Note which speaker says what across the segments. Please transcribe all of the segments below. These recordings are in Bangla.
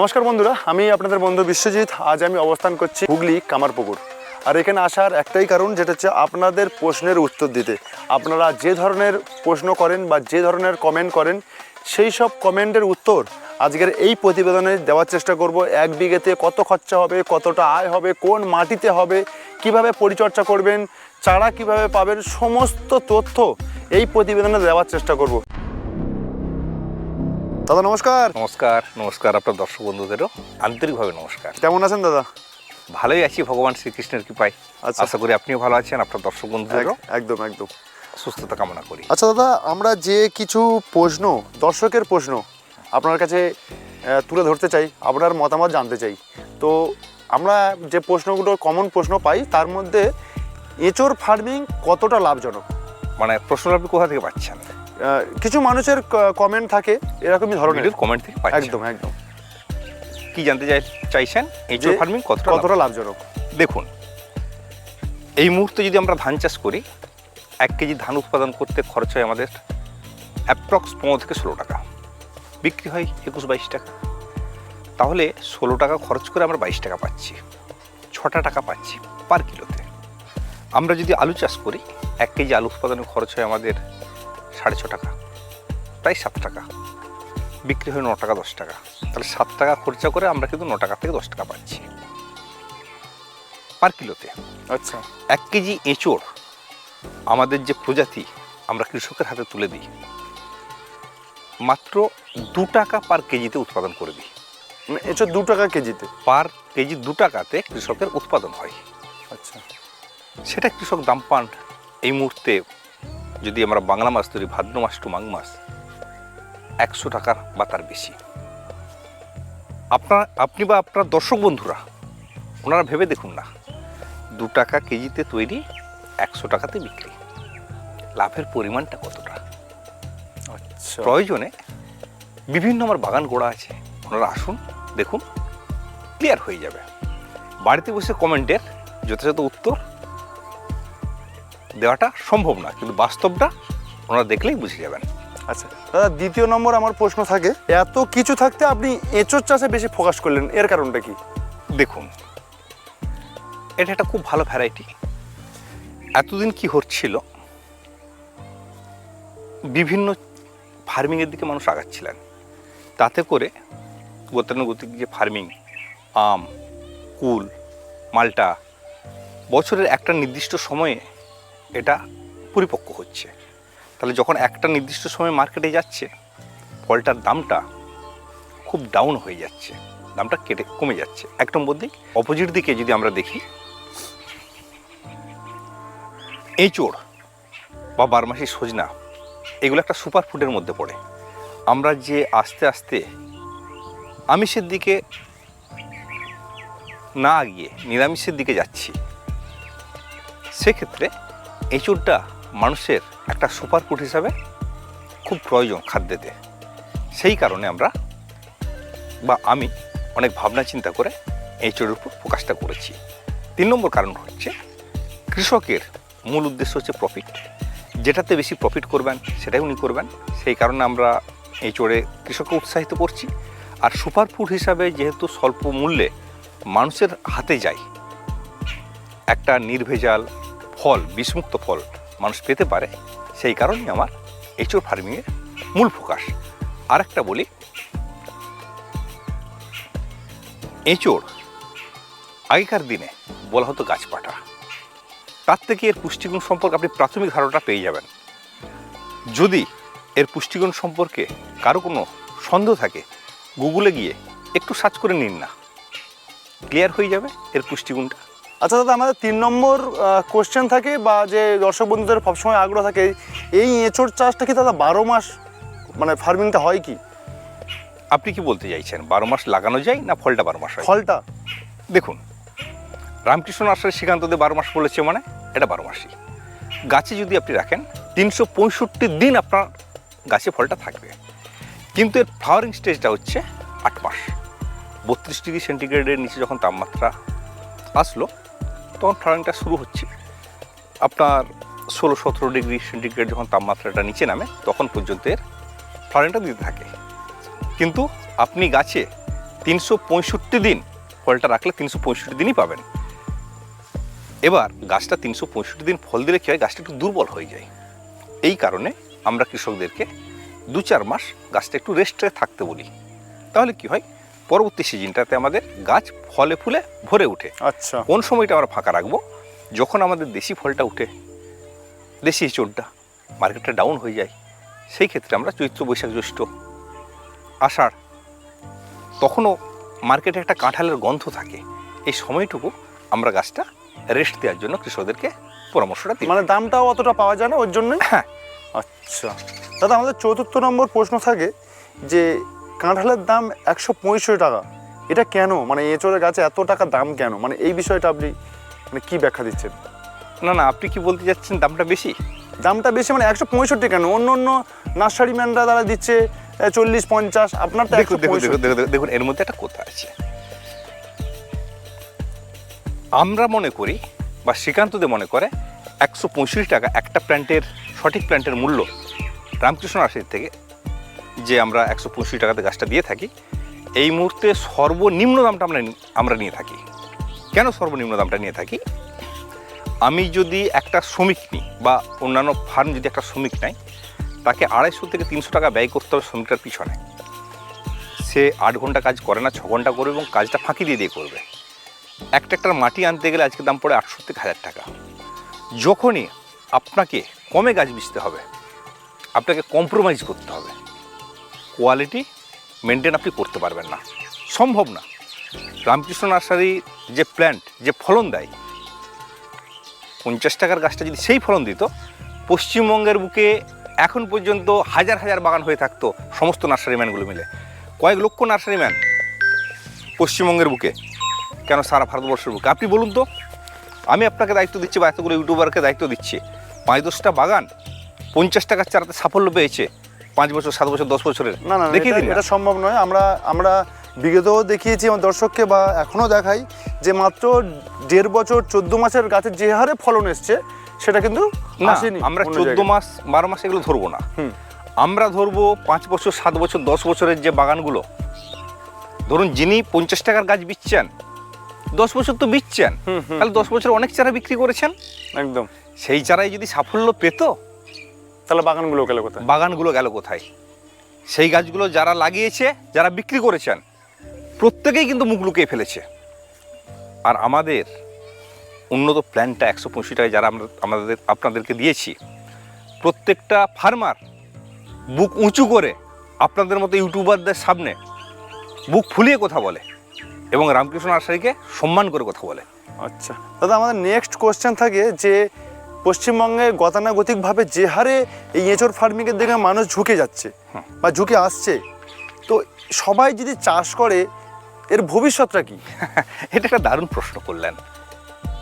Speaker 1: নমস্কার বন্ধুরা, আমি আপনাদের বন্ধু বিশ্বজিৎ। আজ আমি অবস্থান করছি হুগলি কামারপুকুর। আর এখানে আসার একটাই কারণ, যেটা হচ্ছে আপনাদের প্রশ্নের উত্তর দিতে। আপনারা যে ধরনের প্রশ্ন করেন বা যে ধরনের কমেন্ট করেন, সেই সব কমেন্টের উত্তর আজকের এই প্রতিবেদনে দেওয়ার চেষ্টা করব। এক বিঘেতে কত খরচা হবে, কতটা আয় হবে, কোন মাটিতে হবে, কীভাবে পরিচর্যা করবেন, চারা কীভাবে পাবেন, সমস্ত তথ্য এই প্রতিবেদনে দেওয়ার চেষ্টা করব। দাদা নমস্কার।
Speaker 2: নমস্কার নমস্কার আপনার দর্শক বন্ধুদেরও। আন্তরিকভাবে নমস্কার।
Speaker 1: কেমন আছেন দাদা?
Speaker 2: ভালোই আছি ভগবান শ্রীকৃষ্ণের কৃপায়।
Speaker 1: আচ্ছা।
Speaker 2: আশা করি আপনিও ভালো আছেন আপনার দর্শক বন্ধুদেরও।
Speaker 1: একদম একদম।
Speaker 2: সুস্থতা কামনা করি।
Speaker 1: আচ্ছা দাদা আমরা যে কিছু প্রশ্ন দর্শকের প্রশ্ন আপনার কাছে তুলে ধরতে চাই আপনার মতামত জানতে চাই। তো আমরা যে প্রশ্নগুলো কমন প্রশ্ন পাই তার মধ্যে এঁচোর ফার্মিং কতটা লাভজনক?
Speaker 2: মানে প্রশ্ন আপনি কোথা থেকে পাচ্ছেন?
Speaker 1: কিছু মানুষের কমেন্ট থাকে এরকমই ধরনের।
Speaker 2: কমেন্ট থেকে
Speaker 1: একদম একদম।
Speaker 2: কি জানতে চাই চাইছেন?
Speaker 1: যে
Speaker 2: ফার্মিং কতটা
Speaker 1: কতটা লাভজনক?
Speaker 2: দেখুন এই মুহূর্তে যদি আমরা ধান চাষ করি এক কেজি ধান উৎপাদন করতে খরচ হয় আমাদের অ্যাপ্রক্স পনেরো থেকে ষোলো টাকা। বিক্রি হয় একুশ বাইশ টাকা। তাহলে ষোলো টাকা খরচ করে আমরা বাইশ টাকা পাচ্ছি। ছটা টাকা পাচ্ছি পার কিলোতে আমরা যদি আলু চাষ করি এক কেজি আলু উৎপাদনের খরচ হয় আমাদের সাড়ে ছ টাকা। প্রায় সাত টাকা। বিক্রি হয় ন টাকা দশ টাকা। তাহলে সাত টাকা খরচা করে আমরা কিন্তু ন টাকা থেকে দশ টাকা পাচ্ছি। পার কিলোতে।
Speaker 1: আচ্ছা।
Speaker 2: এক কেজি এঁচোড় আমাদের যে প্রজাতি আমরা কৃষকের হাতে তুলে দিই। মাত্র দু টাকা পার কেজিতে উৎপাদন করে দিই।
Speaker 1: মানে এঁচোর দু টাকা কেজিতে?
Speaker 2: পার কেজি দু টাকাতে কৃষকের উৎপাদন হয়।
Speaker 1: আচ্ছা।
Speaker 2: সেটা কৃষক দাম পান এই মুহূর্তে যদি আমরা বাংলা মাছ ধরি ভাদ্র মাস টু মাঘ মাস একশো টাকার বা তার বেশি। আপনার আপনি বা আপনার দর্শক বন্ধুরা ওনারা ভেবে দেখুন না দু টাকা কেজিতে তৈরি একশো টাকাতে বিক্রি। লাভের পরিমাণটা কতটা?
Speaker 1: আচ্ছা।
Speaker 2: প্রয়োজনে বিভিন্ন আমার বাগান গোড়া আছে ওনারা আসুন দেখুন ক্লিয়ার হয়ে যাবে। বাড়িতে বসে কমেন্টের যথাযথ উত্তর দেওয়াটা সম্ভব না কিন্তু বাস্তবটা ওনারা দেখলেই বুঝে যাবেন।
Speaker 1: আচ্ছা দাদা দ্বিতীয় নম্বর আমার প্রশ্ন থাকে এত কিছু থাকতে আপনি এঁচোর চাষে বেশি ফোকাস করলেন এর কারণটা কি?
Speaker 2: দেখুন এটা একটা খুব ভালো ভ্যারাইটি এতদিন কি হচ্ছিল বিভিন্ন ফার্মিংয়ের দিকে মানুষ আগাচ্ছিলেন। তাতে করে গতানুগতিক যে ফার্মিং আম কুল মালটা বছরের একটা নির্দিষ্ট সময়ে এটা পরিপক্ক হচ্ছে। তাহলে যখন একটা নির্দিষ্ট সময় মার্কেটে যাচ্ছে, ফলটার দামটা খুব ডাউন হয়ে যাচ্ছে। দামটা কেটে কমে যাচ্ছে। এক নম্বর দিক অপোজিট দিকে যদি আমরা দেখি এঁচোড় বা বারমাসি সজনা, এগুলো একটা সুপার ফুডের মধ্যে পড়ে। আমরা যে আস্তে আস্তে আমিষের দিকে না গিয়ে নিরামিষের দিকে যাচ্ছি, সেক্ষেত্রে এঁচোড়টা মানুষের একটা সুপার ফুড হিসাবে খুব প্রয়োজন খাদ্যেতে। সেই কারণে আমরা বা আমি অনেক ভাবনা চিন্তা করে এঁচোড়ের উপর ফোকাসটা করেছি। তিন নম্বর কারণ হচ্ছে কৃষকের মূল উদ্দেশ্য হচ্ছে প্রফিট যেটাতে বেশি প্রফিট করবেন, সেটাই উনি করবেন। সেই কারণে আমরা এঁচোড়ে কৃষককে উৎসাহিত করছি। আর সুপার ফুড হিসাবে যেহেতু স্বল্প মূল্যে মানুষের হাতে যায়, একটা নির্ভেজাল ফল, বিষমুক্ত ফল মানুষ পেতে পারে, সেই কারণেই আমার এঁচোড় ফার্মিংয়ের মূল ফোকাস। আরেকটা বলি, এঁচোড় আগেকার দিনে বলা হতো গাছপাটা। তার থেকে এর পুষ্টিগুণ সম্পর্কে আপনি প্রাথমিক ধারণাটা পেয়ে যাবেন। যদি এর পুষ্টিগুণ সম্পর্কে কারও কোনো সন্দেহ থাকে গুগলে গিয়ে একটু সার্চ করে নিন না। ক্লিয়ার হয়ে যাবে এর পুষ্টিগুণটা।
Speaker 1: আচ্ছা দাদা আমাদের তিন নম্বর কোশ্চেন থাকে বা যে দর্শক বন্ধুদের সবসময় আগ্রহ থাকে এই এঁচোড় চাষটা কি দাদা বারো মাস মানে ফার্মিংটা হয় কি?
Speaker 2: আপনি কি বলতে চাইছেন? বারো মাস লাগানো যায় না ফলটা বারো মাস হয়?
Speaker 1: ফলটা?
Speaker 2: দেখুন রামকৃষ্ণ নার্সারি শ্রীকান্ততে বারো মাস বলেছে মানে এটা বারো মাসই। গাছে যদি আপনি রাখেন তিনশো পঁয়ষট্টি দিন আপনার গাছে ফলটা থাকবে। কিন্তু এর ফ্লাওয়ারিং স্টেজটা হচ্ছে আট মাস। বত্রিশ ডিগ্রি সেন্টিগ্রেডের নিচে যখন তাপমাত্রা আসলো তখন ফ্লাওয়ারিংটা শুরু হচ্ছে। আপনার ষোলো সতেরো ডিগ্রি সেন্টিগ্রেড যখন তাপমাত্রাটা নিচে নামে, তখন পর্যন্ত এর ফ্লাওয়ারিংটা দিতে থাকে। কিন্তু আপনি গাছে তিনশো পঁয়ষট্টি দিন ফলটা রাখলে তিনশো পঁয়ষট্টি দিনই পাবেন। এবার গাছটা তিনশো পঁয়ষট্টি দিন ফল দিলে কী হয়? গাছটা একটু দুর্বল হয়ে যায়। এই কারণে আমরা কৃষকদেরকে দু চার মাস গাছটা একটু রেস্টে থাকতে বলি। তাহলে কি হয়? পরবর্তী সিজনটাতে আমাদের গাছ ফলে ফুলে ভরে ওঠে।
Speaker 1: আচ্ছা।
Speaker 2: কোন সময়টা আমরা ফাঁকা রাখব? যখন আমাদের দেশি ফলটা উঠে দেশি চোরটা মার্কেটটা ডাউন হয়ে যায় সেই ক্ষেত্রে আমরা চৈত্র বৈশাখ জ্যৈষ্ঠ আষাঢ় তখনও মার্কেটে একটা কাঁঠালের গন্ধ থাকে। এই সময়টুকু আমরা গাছটা রেস্ট দেওয়ার জন্য কৃষকদেরকে পরামর্শটা দিই।
Speaker 1: মানে দামটাও অতটা পাওয়া যায় না ওর জন্যই
Speaker 2: হ্যাঁ।
Speaker 1: আচ্ছা। দাদা আমাদের চতুর্থ নম্বর প্রশ্ন থাকে যে কাঁঠালের দাম একশো পঁয়ষট্টি টাকা। এটা কেন? মানে এঁচড়ের গাছে এত টাকা দাম কেন? মানে এই বিষয়টা আপনি মানে কি ব্যাখ্যা দিচ্ছেন?
Speaker 2: না না আপনি কি বলতে যাচ্ছেন দামটা বেশি?
Speaker 1: দামটা বেশি মানে একশো পঁয়ষট্টি কেন? অন্য অন্য নার্সারি ম্যানরা তারা দিচ্ছে চল্লিশ পঞ্চাশ আপনার তো
Speaker 2: দেখুন দেখুন এর মধ্যে একটা কথা আছে। আমরা মনে করি বা শ্রীকান্তদের মনে করে একশো পঁয়ষট্টি টাকা একটা প্ল্যান্টের সঠিক প্ল্যান্টের মূল্য রামকৃষ্ণ নার্সারি থেকে যে আমরা একশো পঁয়ষট্টি টাকাতে গাছটা দিয়ে থাকি, এই মুহূর্তে সর্বনিম্ন দামটা আমরা আমরা নিয়ে থাকি। কেন সর্বনিম্ন দামটা নিয়ে থাকি? আমি যদি একটা শ্রমিক নিই বা অন্যান্য ফার্ম যদি একটা শ্রমিক নেয়, তাকে আড়াইশো থেকে তিনশো টাকা ব্যয় করতে হবে শ্রমিকটার পিছনে। সে আট ঘণ্টা কাজ করে না, ছ ঘণ্টা করবে এবং কাজটা ফাঁকি দিয়ে দিয়ে করবে। এক ট্রাক্টর মাটি আনতে গেলে আজকে দাম পড়ে আটশো থেকে হাজার টাকা। যখনই আপনাকে কমে গাছ বিচতে হবে, আপনাকে কম্প্রোমাইজ করতে হবে। কোয়ালিটি মেনটেন আপনি করতে পারবেন না। সম্ভব না। রামকৃষ্ণ নার্সারি যে প্ল্যান্ট যে ফলন দেয়, পঞ্চাশ টাকার গাছটা যদি সেই ফলন দিত, পশ্চিমবঙ্গের বুকে এখন পর্যন্ত হাজার হাজার বাগান হয়ে থাকতো সমস্ত নার্সারিম্যানগুলো মিলে। কয়েক লক্ষ নার্সারিম্যান পশ্চিমবঙ্গের বুকে, কেন সারা ভারতবর্ষের বুকে? আপনি বলুন তো, আমি আপনাকে দায়িত্ব দিচ্ছি বা এতগুলো ইউটিউবারকে দায়িত্ব দিচ্ছি। পাঁচ দশটা বাগান পঞ্চাশ টাকার চারাতে সাফল্য পেয়েছে। পাঁচ বছর সাত বছর দশ বছরের?
Speaker 1: না না
Speaker 2: দেখিয়ে দিন
Speaker 1: এটা সম্ভব নয়। আমরা আমরা বিগতও দেখিয়েছি আমার দর্শককে বা এখনও দেখাই যে মাত্র দেড় বছর চোদ্দ মাসের গাছের যে হারে ফলন এসছে সেটা কিন্তু আসেনি
Speaker 2: আমরা চোদ্দ মাস বারো মাস এগুলো ধরবো না। আমরা ধরবো পাঁচ বছর সাত বছর দশ বছরের যে বাগানগুলো। ধরুন যিনি পঞ্চাশ টাকার গাছ বিচ্ছেন দশ বছর তো বিচ্ছেন। তাহলে দশ বছর অনেক চারা বিক্রি করেছেন।
Speaker 1: একদম।
Speaker 2: সেই চারাই যদি সাফল্য পেত
Speaker 1: তাহলে বাগানগুলো গেলে কোথায়?
Speaker 2: বাগানগুলো গেল কোথায়? সেই গাছগুলো যারা লাগিয়েছে যারা বিক্রি করেছেন প্রত্যেকেই কিন্তু মুখ লুকিয়ে ফেলেছে। আর আমাদের উন্নত প্ল্যানটা একশো পঁয়ষট্টি টাকায় যারা আমরা আমাদের আপনাদেরকে দিয়েছি প্রত্যেকটা ফার্মার বুক উঁচু করে আপনাদের মতো ইউটিউবারদের সামনে বুক ফুলিয়ে কথা বলে এবং রামকৃষ্ণ নার্সারিকে সম্মান করে কথা বলে।
Speaker 1: আচ্ছা। দাদা আমাদের নেক্সট কোয়েশ্চেন থাকে যে পশ্চিমবঙ্গে গতানুগতিকভাবে যে হারে এই এঁচড় ফার্মিংয়ের দিকে মানুষ ঝুঁকে যাচ্ছে। বা ঝুঁকে আসছে তো সবাই যদি চাষ করে এর ভবিষ্যৎটা কি?
Speaker 2: এটা একটা দারুণ প্রশ্ন করলেন।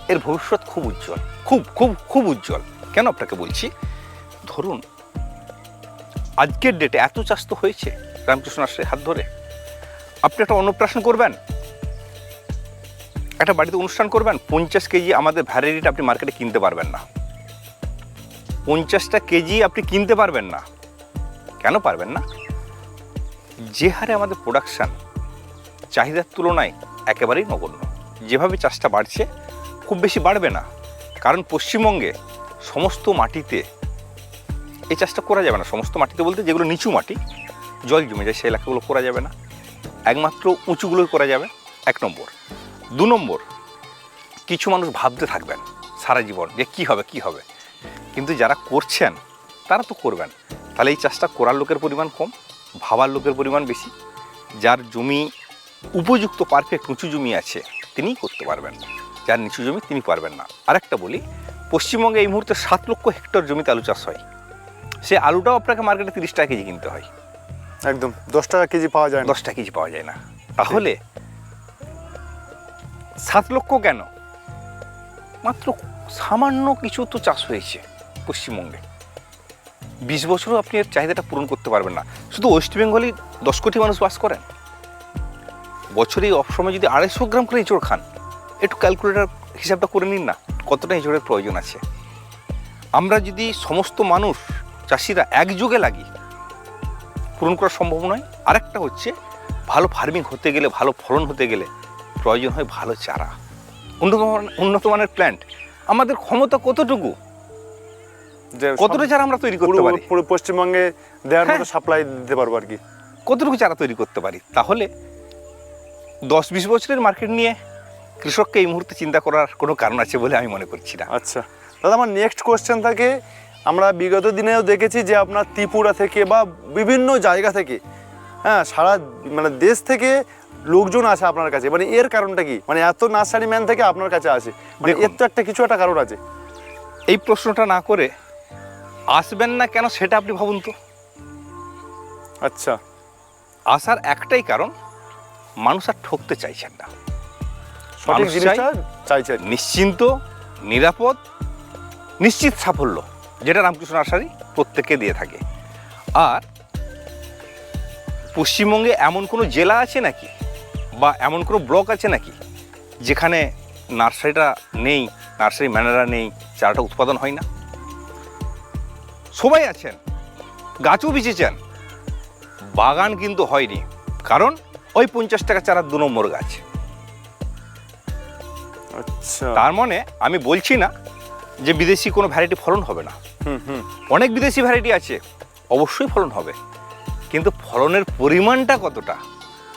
Speaker 2: এর ভবিষ্যৎ খুব উজ্জ্বল খুব খুব খুব উজ্জ্বল। কেন আপনাকে বলছি? ধরুন আজকের ডেটে এত চাষ তো হয়েছে রামকৃষ্ণ আশ্রয়ের হাত ধরে। আপনি একটা অন্নপ্রাশন করবেন একটা বাড়িতে অনুষ্ঠান করবেন পঞ্চাশ কেজি আমাদের ভ্যারাইটিটা আপনি মার্কেটে কিনতে পারবেন না। পঞ্চাশটা কেজি আপনি কিনতে পারবেন না। কেন পারবেন না? যে হারে আমাদের প্রোডাকশান চাহিদার তুলনায় একেবারেই নগণ্য। যেভাবে চাষটা বাড়ছে, খুব বেশি বাড়বে না। কারণ পশ্চিমবঙ্গে সমস্ত মাটিতে, এই চাষটা করা যাবে না। সমস্ত মাটিতে বলতে যেগুলো নিচু মাটি, জল জমে যায় সেই এলাকাগুলো করা যাবে না। একমাত্র উঁচুগুলোই করা যাবে এক নম্বর। দু নম্বর, কিছু মানুষ ভাবতে থাকবেন সারা জীবন যে কী হবে কী হবে। কিন্তু যারা করছেন তারা তো করবেন। তাহলে এই চাষটা করার লোকের পরিমাণ কম ভাবার লোকের পরিমাণ বেশি। যার জমি উপযুক্ত পারফেক্ট উঁচু জমি আছে তিনিই করতে পারবেন। যার নিচু জমি তিনি পারবেন না। আরেকটা বলি পশ্চিমবঙ্গে এই মুহূর্তে সাত লক্ষ হেক্টর জমিতে আলু চাষ হয়। সে আলুটাও আপনাকে মার্কেটে তিরিশ টাকা কেজি কিনতে হয়।
Speaker 1: একদম দশ টাকা কেজি পাওয়া যায় না।
Speaker 2: দশ টাকা কেজি পাওয়া যায় না। তাহলে সাত লক্ষ কেন? মাত্র সামান্য কিছু তো চাষ হয়েছে। পশ্চিমবঙ্গে। বিশ বছরও আপনি এর চাহিদাটা পূরণ করতে পারবেন না। শুধু ওয়েস্ট বেঙ্গলেই দশ কোটি মানুষ বাস করেন। বছরে এই অসময়ে যদি আড়াইশো গ্রাম করে এঁচড় খান, একটু ক্যালকুলেটার হিসাবটা করে নিন না, কতটা এঁচড়ের প্রয়োজন আছে। আমরা যদি সমস্ত মানুষ, চাষিরা একযোগে লাগি, পূরণ করা সম্ভব নয়। আরেকটা হচ্ছে, ভালো ফার্মিং হতে গেলে, ভালো ফলন হতে গেলে প্রয়োজন হয় ভালো চারা। উন্নত উন্নত মানের প্ল্যান্ট আমাদের ক্ষমতা কতটুকু?
Speaker 1: যে
Speaker 2: কতটা চারা আমরা তৈরি করতে
Speaker 1: পারি?
Speaker 2: পুরো
Speaker 1: পশ্চিমবঙ্গে দেওয়ার মতো
Speaker 2: হ্যাঁ।
Speaker 1: সাপ্লাই দিতে পারব আর কি।
Speaker 2: কতটুকু চারা তৈরি করতে পারি? তাহলে দশ বিশ বছরের মার্কেট নিয়ে কৃষককে এই মুহূর্তে চিন্তা করার কোনো কারণ আছে বলে আমি মনে করছি না।
Speaker 1: আচ্ছা। দাদা আমার নেক্সট কোশ্চেন থাকে আমরা বিগত দিনেও দেখেছি যে আপনার ত্রিপুরা থেকে বা বিভিন্ন জায়গা থেকে হ্যাঁ সারা মানে দেশ থেকে লোকজন আসে আপনার কাছে। মানে এর কারণটা কি? মানে এত নার্সারি ম্যান থেকে আপনার কাছে আসে। মানে এর তো একটা কিছু একটা কারণ আছে।
Speaker 2: এই প্রশ্নটা না করে আসবেন না কেন সেটা আপনি ভাবুন তো।
Speaker 1: আচ্ছা।
Speaker 2: আসার একটাই কারণ মানুষ আর ঠকতে চাইছেন না।
Speaker 1: সঠিক জিনিসটা
Speaker 2: নিশ্চিন্ত নিরাপদ নিশ্চিত সাফল্য যেটা রামকৃষ্ণ নার্সারি প্রত্যেককে দিয়ে থাকে। আর পশ্চিমবঙ্গে এমন কোনো জেলা আছে নাকি বা এমন কোনো ব্লক আছে নাকি যেখানে নার্সারিটা নেই নার্সারি ম্যানেরা নেই চারাটা উৎপাদন হয় না? সবাই আছেন গাছও বিচেছেন। বাগান কিন্তু হয়নি কারণ ওই পঞ্চাশ টাকা চারার দু নম্বর গাছ।
Speaker 1: আচ্ছা।
Speaker 2: তার মানে আমি বলছি না যে বিদেশি কোনো ভ্যারাইটি ফলন হবে না।
Speaker 1: হুম হুম।
Speaker 2: অনেক বিদেশি ভ্যারাইটি আছে অবশ্যই ফলন হবে। কিন্তু ফলনের পরিমাণটা কতটা?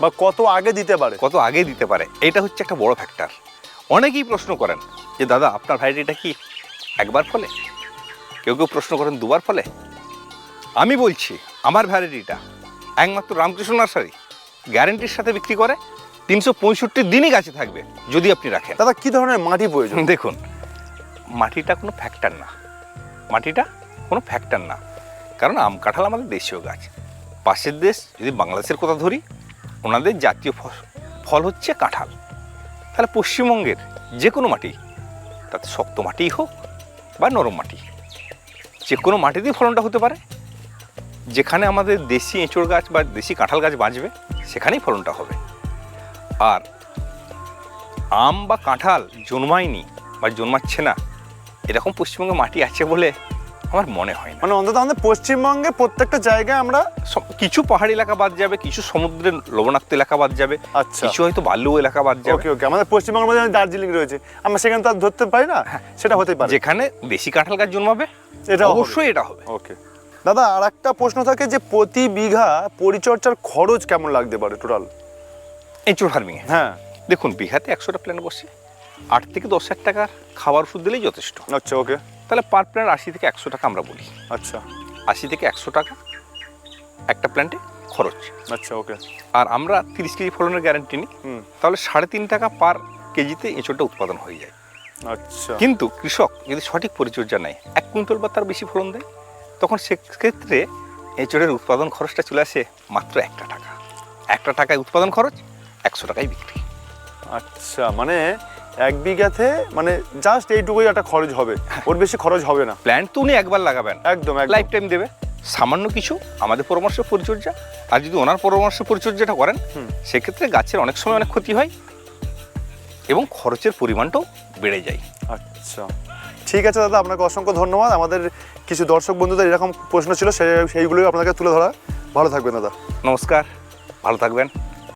Speaker 1: বা কত আগে দিতে পারে?
Speaker 2: কত আগে দিতে পারে এটা হচ্ছে একটা বড় ফ্যাক্টর অনেকেই প্রশ্ন করেন যে দাদা আপনার ভ্যারাইটিটা কি একবার ফলে? কেউ কেউ প্রশ্ন করেন দুবার ফলে? আমি বলছি আমার ভ্যারাইটিটা একমাত্র রামকৃষ্ণ নার্সারি গ্যারেন্টির সাথে বিক্রি করে তিনশো পঁয়ষট্টি দিনই গাছে থাকবে যদি আপনি রাখেন।
Speaker 1: দাদা কী ধরনের মাটি প্রয়োজন?
Speaker 2: দেখুন মাটিটা কোনো ফ্যাক্টর না। মাটিটা কোনো ফ্যাক্টর না। কারণ আম কাঁঠাল আমাদের দেশীয় গাছ। পাশের দেশ যদি বাংলাদেশের কথা ধরি ওনাদের জাতীয় ফস- ফল হচ্ছে কাঁঠাল। তাহলে পশ্চিমবঙ্গের যে কোনো মাটি তাতে শক্ত মাটিই হোক বা নরম মাটি। যে কোনো মাটিতেই ফলনটা হতে পারে। যেখানে আমাদের দেশি এঁচড় গাছ বা দেশি কাঁঠাল গাছ বাঁচবে সেখানেই ফলনটা হবে। আর আম বা কাঁঠাল জন্মায়নি বা জন্মাচ্ছে না এরকম পশ্চিমবঙ্গে মাটি আছে বলে আমার মনে হয় না।
Speaker 1: মানে অন্তত আমাদের পশ্চিমবঙ্গে প্রত্যেকটা জায়গায় আমরা
Speaker 2: সব- কিছু পাহাড়ি এলাকা বাদ যাবে কিছু সমুদ্রের লবণাক্ত এলাকা বাদ যাবে
Speaker 1: আচ্ছা।
Speaker 2: কিছু হয়তো বাল্য এলাকা বাদ যাবে।
Speaker 1: ওকে ওকে আমাদের পশ্চিমবঙ্গের মধ্যে দার্জিলিং রয়েছে আমরা সেখানে তো আর ধরতে পারি না সেটা হতে পারে।
Speaker 2: যেখানে দেশি কাঁঠাল গাছ জন্মাবে
Speaker 1: এটা
Speaker 2: অবশ্যই এটা হবে।
Speaker 1: ওকে দাদা আর একটা প্রশ্ন থাকে যে প্রতি বিঘা পরিচর্যার খরচ কেমন লাগতে পারে টোটাল
Speaker 2: এঁচুর ফার্মিংয়ে
Speaker 1: হ্যাঁ।
Speaker 2: দেখুন বিঘাতে একশোটা প্ল্যান বসে। আট থেকে দশ হাজার টাকার খাবার ওষুধ দিলেই যথেষ্ট।
Speaker 1: আচ্ছা ওকে
Speaker 2: তাহলে পার প্ল্যান আশি থেকে একশো টাকা আমরা বলি।
Speaker 1: আচ্ছা।
Speaker 2: আশি থেকে একশো টাকা একটা প্ল্যান্টে খরচ।
Speaker 1: আচ্ছা ওকে
Speaker 2: আর আমরা তিরিশ কেজি ফলনের গ্যারান্টি নিই।
Speaker 1: হুম।
Speaker 2: তাহলে সাড়ে তিন টাকা পার কেজিতে এঁচড়টা উৎপাদন হয়ে যায়।
Speaker 1: আচ্ছা।
Speaker 2: কিন্তু কৃষক যদি সঠিক পরিচর্যা নেয় কুইন্টাল বা তার বেশি ফলন দেয় তখন সেক্ষেত্রে এঁচড়ের উৎপাদন খরচটা চলে আসে মাত্র একটা টাকা। একটা টাকায় উৎপাদন খরচ একশো টাকায় বিক্রি।
Speaker 1: আচ্ছা মানে এক বিঘাতে মানে জাস্ট এইটুকুই একটা খরচ হবে। ওর বেশি খরচ হবে না।
Speaker 2: প্ল্যান্ট তো উনি একবার লাগাবেন।
Speaker 1: একদম একদম।
Speaker 2: লাইফ টাইম দেবে। সামান্য কিছু আমাদের পরামর্শ পরিচর্যা। আর যদি ওনার পরামর্শ পরিচর্যাটা করেন সেক্ষেত্রে গাছের অনেক সময় অনেক ক্ষতি হয় এবং খরচের পরিমাণটাও বেড়ে যায়।
Speaker 1: আচ্ছা। ঠিক আছে দাদা, আপনাকে অসংখ্য ধন্যবাদ। আমাদের কিছু দর্শক বন্ধুদের এরকম প্রশ্ন ছিল সেই সেইগুলোই আপনাকে তুলে ধরা। ভালো থাকবেন দাদা।
Speaker 2: নমস্কার। ভালো থাকবেন।